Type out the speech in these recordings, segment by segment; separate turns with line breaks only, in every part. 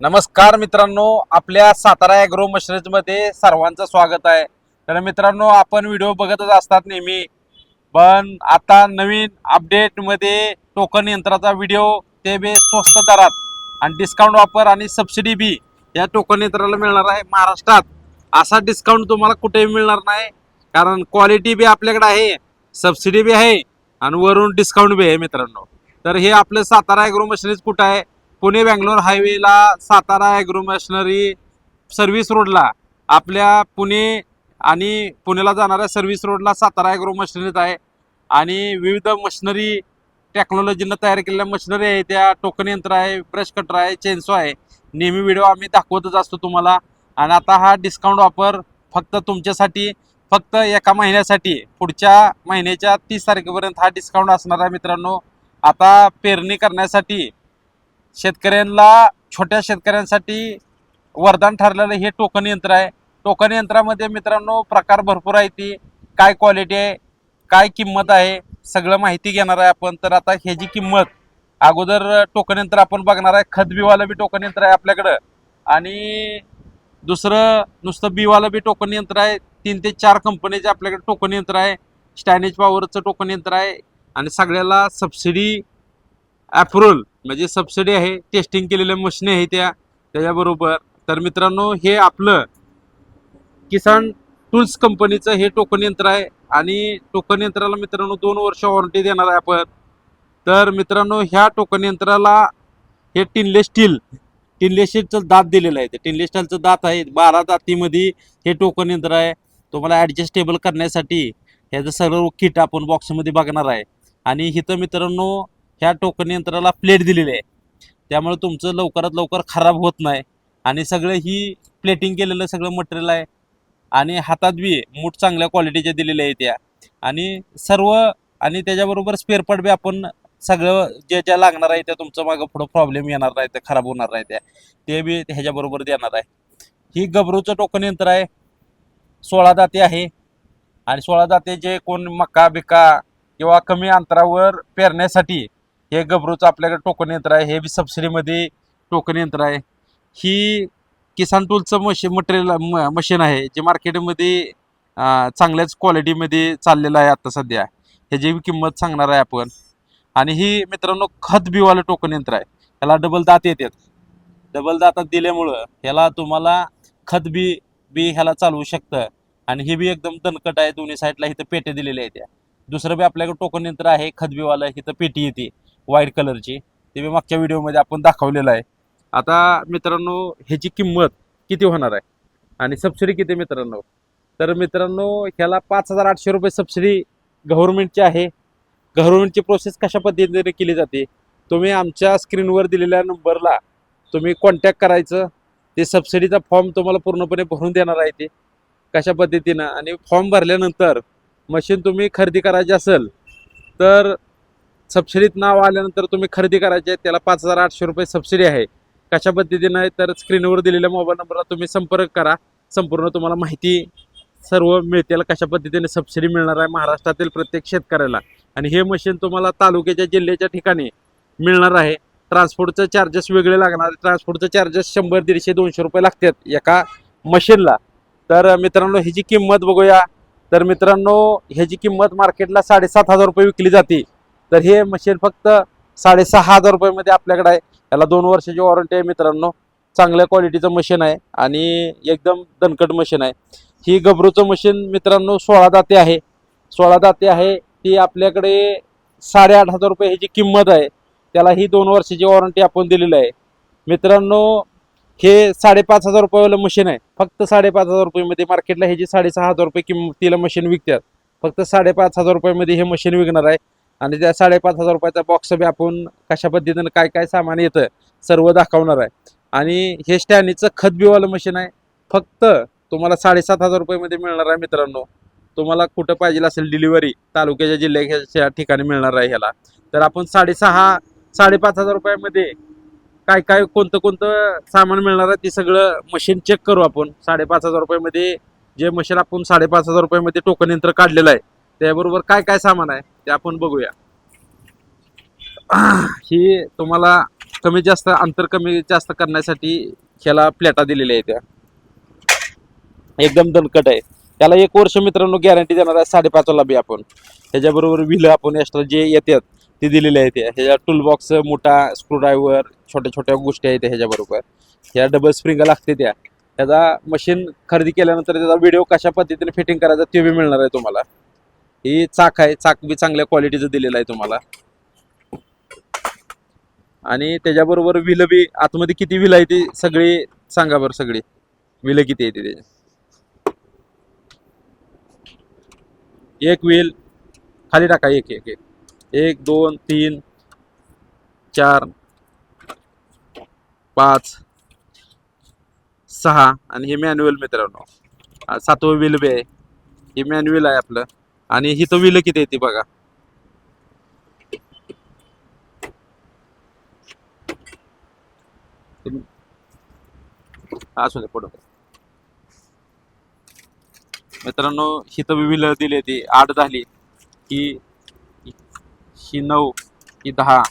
नमस्कार मित्रांनो आपल्या सातारा ॲग्रो मशरेजमध्ये सर्वांचं स्वागत आहे. तर मित्रांनो आपण व्हिडिओ बघतच असतात नेहमी पण आता नवीन अपडेटमध्ये टोकन यंत्राचा व्हिडिओ ते बी स्वस्त दरात. आणि डिस्काउंट ऑफर आणि सबसिडी बी या टोकन यंत्राला मिळणार आहे महाराष्ट्रात. असा डिस्काउंट तुम्हाला कुठेही मिळणार नाही कारण क्वालिटी बी आपल्याकडे आहे सबसिडी बी आहे आणि वरून डिस्काउंट बी आहे मित्रांनो. तर हे आपलं सातारा ॲग्रो मशनरीज कुठं आहे पुणे बँगलोर हायवेला सातारा ॲग्रो मशनरी सर्व्हिस रोडला आपल्या पुणे आणि पुण्याला जाणाऱ्या सर्व्हिस रोडला सातारा ॲग्रो मशनरीच आहे. आणि विविध मशिनरी टेक्नॉलॉजीनं तयार केलेल्या मशिनरी आहे. त्या टोकन यंत्र आहे ब्रश कटर आहे चेन्सो आहे. नेहमी व्हिडिओ आम्ही दाखवतच असतो तुम्हाला. आणि आता हा डिस्काउंट ऑफर फक्त तुमच्यासाठी फक्त एका महिन्यासाठी पुढच्या महिन्याच्या तीस तारखेपर्यंत हा डिस्काउंट असणार आहे मित्रांनो. आता पेरणी करण्यासाठी शेतकऱ्यांना छोट्या शेतकऱ्यांसाठी वरदान ठरलेलं हे टोकन यंत्र आहे. टोकन यंत्रामध्ये मित्रांनो प्रकार भरपूर आहे ती. काय क्वालिटी आहे काय किंमत आहे सगळं माहिती घेणार आहे आपण. तर आता ह्याची किंमत अगोदर टोकन यंत्र आपण बघणार आहे. खत बिवालं बी टोकन यंत्र आहे आपल्याकडं. आणि दुसरं नुसतं बिवालं बी टोकन यंत्र आहे. तीन ते चार कंपनीचे आपल्याकडे टोकन यंत्र आहे. स्टॅनेज पॉवरचं टोकन यंत्र आहे. आणि सगळ्याला सबसिडी अप्रुव्हल म्हणजे सबसिडी आहे टेस्टिंग केलेल्या मशीन आहे त्या त्याच्याबरोबर. तर मित्रांनो हे आपलं किसान टूल्स कंपनीचं हे टोकन यंत्र आहे आणि टोकन यंत्राला मित्रांनो दोन वर्ष वॉरंटी देणार आहे आपण. तर मित्रांनो ह्या टोकन यंत्राला हे टिनले स्टील टिनलेस स्टीलचं दात दिलेलं आहे. ते टिनले स्टीलचं दात आहे बारा दातीमध्ये हे टोकन यंत्र आहे. तुम्हाला ॲडजस्टेबल करण्यासाठी ह्याचं सर्व किट आपण बॉक्समध्ये बघणार आहे. आणि इथं मित्रांनो ह्या टोकन यंत्राला प्लेट दिलेली आहे. त्यामुळे तुमचं लवकरात लवकर खराब होत नाही. आणि सगळं ही प्लेटिंग केलेलं सगळं मटेरियल आहे. आणि हातात बी मूठ चांगल्या क्वालिटीच्या दिलेल्या आहेत त्या. आणि सर्व आणि त्याच्याबरोबर स्पेअर पार्ट बी आपण सगळं जे ज्या लागणार आहे त्या तुमचं मागं पुढं प्रॉब्लेम येणार नाही त्या खराब होणार नाही त्या. ते बी ह्याच्याबरोबर देणार आहे. ही गबरूचं टोकन यंत्र आहे. सोळा दाते आहे. आणि सोळा दाते जे कोण मका बिका किंवा कमी अंतरावर पेरण्यासाठी हे गबरूचं आपल्याकडे टोकन यंत्र आहे हे बी सबसिडीमध्ये टोकन यंत्र आहे. ही किसान टूलचं मशीन मटेरियल मशीन आहे जे मार्केटमध्ये चांगल्याच क्वालिटीमध्ये चाललेलं आहे आता सध्या. ह्याची बी किंमत सांगणार आहे आपण. आणि ही मित्रांनो खत बिवालं टोकन यंत्र आहे. ह्याला डबल दात येतात. डबल दातात दिल्यामुळं ह्याला तुम्हाला खत बी बी ह्याला चालवू शकतं. आणि हे बी एकदम दणकट आहे दोन्ही साईडला इथं पेटे दिलेले आहेत त्या. दुसरं बी आपल्याकडे टोकन यंत्र आहे खतबीवालं इथं पेटी येते. व्हाईट कलरची ते मी मागच्या व्हिडिओमध्ये आपण दाखवलेलं आहे. आता मित्रांनो ह्याची किंमत किती होणार आहे? आणि सबसिडी किती मित्रांनो? तर मित्रांनो ह्याला पाच हजार आठशे रुपये सबसिडी गव्हर्नमेंटची आहे. गव्हर्नमेंटची प्रोसेस कशा पद्धतीने केली जाते? तुम्ही आमच्या स्क्रीनवर दिलेल्या नंबरला तुम्ही कॉन्टॅक्ट करायचं. ते सबसिडीचा फॉर्म तुम्हाला पूर्णपणे भरून देणार आहे ते. कशा पद्धतीनं? आणि फॉर्म भरल्यानंतर मशीन तुम्ही खरेदी करायची असेल तर सबसिडीत नाव आल्यानंतर तुम्ही खरेदी करायचे त्याला पाच हजार आठशे रुपये सबसिडी आहे. कशा पद्धतीनं तर स्क्रीनवर दिलेल्या मोबाईल नंबरला तुम्ही संपर्क करा. संपूर्ण तुम्हाला माहिती सर्व मिळतील. कशा पद्धतीने सबसिडी मिळणार आहे? महाराष्ट्रातील प्रत्येक शेतकऱ्याला. आणि हे मशीन तुम्हाला तालुक्याच्या जिल्ह्याच्या ठिकाणी मिळणार आहे. ट्रान्सपोर्टचं चार्जेस वेगळे लागणार. ट्रान्सपोर्टचं चार्जेस शंभर दीडशे दोनशे रुपये लागतात एका मशीनला तर मित्रांनो ह्याची किंमत बघूया. तर मित्रांनो ह्याची किंमत मार्केटला साडेसात हजार रुपये विकली जाते. तर हे मशीन फक्त साडेसहा हजार रुपयामध्ये आपल्याकडे आहे. याला दोन वर्षाची वॉरंटी आहे मित्रांनो. चांगल्या क्वालिटीचं मशीन आहे आणि एकदम दणकट मशीन आहे. ही गबरूचं मशीन मित्रांनो सोळा दाते आहे. सोळा दाते आहे. ती आपल्याकडे साडेआठ हजार रुपये ह्याची किंमत आहे. त्याला ही दोन वर्षाची वॉरंटी आपण दिलेली आहे. मित्रांनो हे साडेपाच हजार रुपयेवालं मशीन आहे. फक्त साडेपाच हजार रुपयेमध्ये मार्केटला ह्याची साडेसहा हजार रुपये किंमतीला मशीन विकतात. फक्त साडेपाच हजार रुपयामध्ये हे मशीन विकणार आहे. आणि त्या साडेपाच हजार रुपयाचा बॉक्स बी आपण कशा पद्धतीनं काय काय सामान येतं सर्व दाखवणार आहे. आणि हे स्टॅनीचं खत बिवालं मशीन आहे. फक्त तुम्हाला साडेसात हजार रुपयामध्ये मिळणार आहे मित्रांनो. तुम्हाला कुठं पाहिजे असेल डिलिव्हरी तालुक्याच्या जिल्ह्याच्या ठिकाणी मिळणार आहे ह्याला. तर आपण साडेसहा साडेपाच हजार रुपयामध्ये काय काय कोणतं कोणतं सामान मिळणार आहे ते सगळं मशीन चेक करू आपण. साडेपाच हजार रुपयामध्ये जे मशीन आपण साडेपाच हजार रुपयामध्ये टोकन यंत्र काढलेलं आहे त्याबरोबर काय काय सामान आहे ते आपण बघूया. ही तुम्हाला कमी जास्त अंतर कमी जास्त करण्यासाठी ह्याला प्लेटा दिलेल्या आहेत त्या. एकदम दणकट आहे. त्याला एक वर्ष मित्रांनो गॅरंटी देणार आहे साडेपाचला बी आपण. त्याच्याबरोबर विलं आपण एक्स्ट्रा जे येतात ते दिलेले आहेत ह्याच्या टूलबॉक्स मोठा स्क्रूड्रायव्हर छोट्या छोट्या गोष्टी आहेत ह्याच्याबरोबर. ह्या डबल स्प्रिंग लागते त्या. त्याचा मशीन खरेदी केल्यानंतर त्याचा व्हिडिओ कशा पद्धतीने फिटिंग करायचा ते बी मिळणार आहे तुम्हाला. ही चाक आहे. चाक बी चांगल्या क्वालिटीचं दिलेलं आहे तुम्हाला. आणि त्याच्याबरोबर विलं बी आतमध्ये किती विलं आहे ती सगळी सांगा बरं सगळी. विलं किती आहे त्याची? एक व्हील खाली टाका एक एक एक. एक दोन तीन चार पाच सहा. आणि हे मॅन्युअल मित्रांनो. सातवं व्हील बी आहे. हे मॅन्युअल आहे आपलं. आणि ही तो व्हील किती आहे ती बघा. असू दे पुढं. मित्रांनो ही तर व्हील दिली ती. आठ झाली. ही ही नऊ ही दहा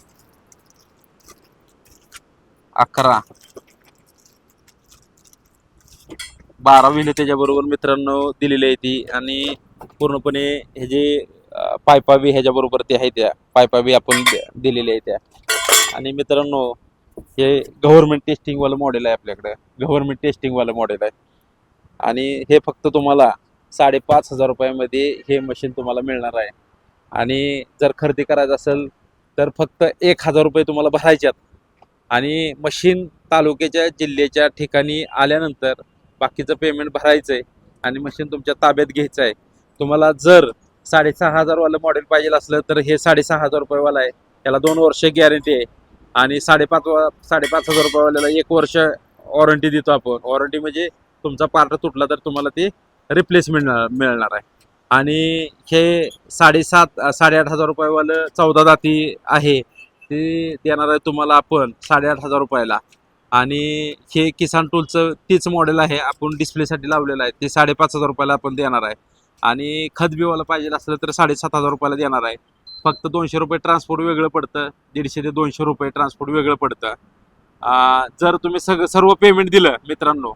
अकरा बारा विले त्याच्याबरोबर मित्रांनो दिलेली आहे ती. आणि पूर्णपणे हे जे पायपावी ह्याच्याबरोबर ते आहे त्या पायपावी आपण दिलेल्या आहे त्या. आणि मित्रांनो हे गव्हर्नमेंट टेस्टिंगवालं मॉडेल आहे आपल्याकडे. गव्हर्नमेंट टेस्टिंगवालं मॉडेल आहे. आणि हे फक्त तुम्हाला साडेपाच हजार रुपयामध्ये हे मशीन तुम्हाला मिळणार आहे. आणि जर खरेदी करायचं असेल तर फक्त एक हजार रुपये तुम्हाला भरायच्यात आणि मशीन तालुक्याच्या जिल्ह्याच्या ठिकाणी आल्यानंतर बाकीचं पेमेंट भरायचं आहे आणि मशीन तुमच्या ताब्यात घ्यायचं आहे तुम्हाला जर साडेसहा हजारवालं मॉडेल पाहिजे असलं तर हे साडेसहा हजार रुपयेवाला आहे. त्याला दोन वर्ष गॅरंटी आहे. आणि साडेपाच वा- साडेपाच हजार रुपयेवाल्याला एक वर्ष वॉरंटी देतो आपण. वॉरंटी म्हणजे तुमचा पार्ट तुटला तर तुम्हाला ते रिप्लेस मिळणार मिळणार आहे. आणि हे साडेसात साडेआठ हजार रुपयेवालं चौदा जाती आहे. ते देणार आहे तुम्हाला आपण साडेआठ हजार रुपयाला. आणि हे किसान टूलचं तेच मॉडेल आहे. आपण डिस्प्लेसाठी लावलेलं आहे. ते साडेपाच हजार रुपयाला आपण देणार आहे. आणि खत बिवाला पाहिजे असलं तर साडेसात हजार रुपयाला देणार आहे. फक्त दोनशे रुपये ट्रान्सपोर्ट वेगळं पडतं. दीडशे ते दोनशे रुपये ट्रान्सपोर्ट वेगळं पडतं. जर तुम्ही सगळं सर्व पेमेंट दिलं मित्रांनो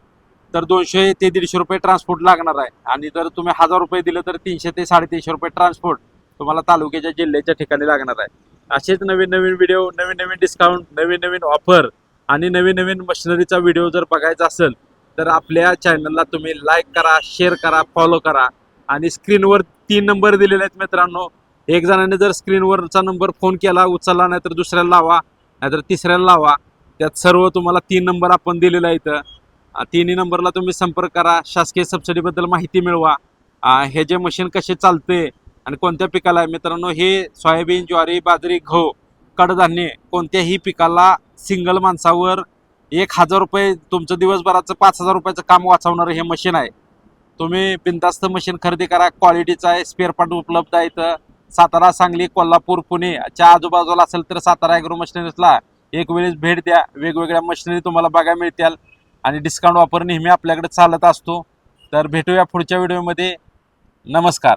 तर दोनशे ते दीडशे रुपये ट्रान्सपोर्ट लागणार आहे. आणि जर तुम्ही हजार रुपये दिलं तर तीनशे ते साडेतीनशे रुपये ट्रान्सपोर्ट तुम्हाला तालुक्याच्या जिल्ह्याच्या ठिकाणी लागणार आहे. असेच नवीन नवीन व्हिडिओ नवीन नवीन डिस्काउंट नवीन नवीन ऑफर आणि नवीन नवीन मशिनरीचा व्हिडिओ जर बघायचा असेल तर आपल्या चॅनलला तुम्ही लाईक करा शेअर करा फॉलो करा. आणि स्क्रीनवर तीन नंबर दिलेले आहेत मित्रांनो. एक जणाने जर स्क्रीनवरचा नंबर फोन केला उचलला नाही तर दुसऱ्याला लावा नाहीतर तिसऱ्याला लावा. त्यात सर्व तुम्हाला तीन नंबर आपण दिलेला आहे इथं तिन्ही नंबरला तुम्ही संपर्क करा. शासकीय सबसिडीबद्दल माहिती मिळवा. हे जे मशीन कसे चालते आणि कोणत्या पिकाला आहे मित्रांनो हे सोयाबीन ज्वारी बाजरी गहू कडधान्य कोणत्याही पिकाला सिंगल माणसावर एक हजार रुपये तुमचं दिवसभराचं पाच हजार रुपयाचं काम वाचवणारं हे मशीन आहे. तुम्ही बिनधास्त मशीन खरेदी करा. क्वालिटीचं आहे स्पेअर पार्ट उपलब्ध आहे इथं. सातारा सांगली कोल्हापूर पुणेच्या आजूबाजूला असेल तर सातारा ॲग्रो मशिनरीजला एक वेळेस भेट द्या. वेगवेगळ्या मशिनरी तुम्हाला बघायला मिळतील. आणि डिस्काउंट ऑफर नेहमी आपल्याकडे चालत असतो. तर भेटूया पुढच्या व्हिडिओमध्ये नमस्कार.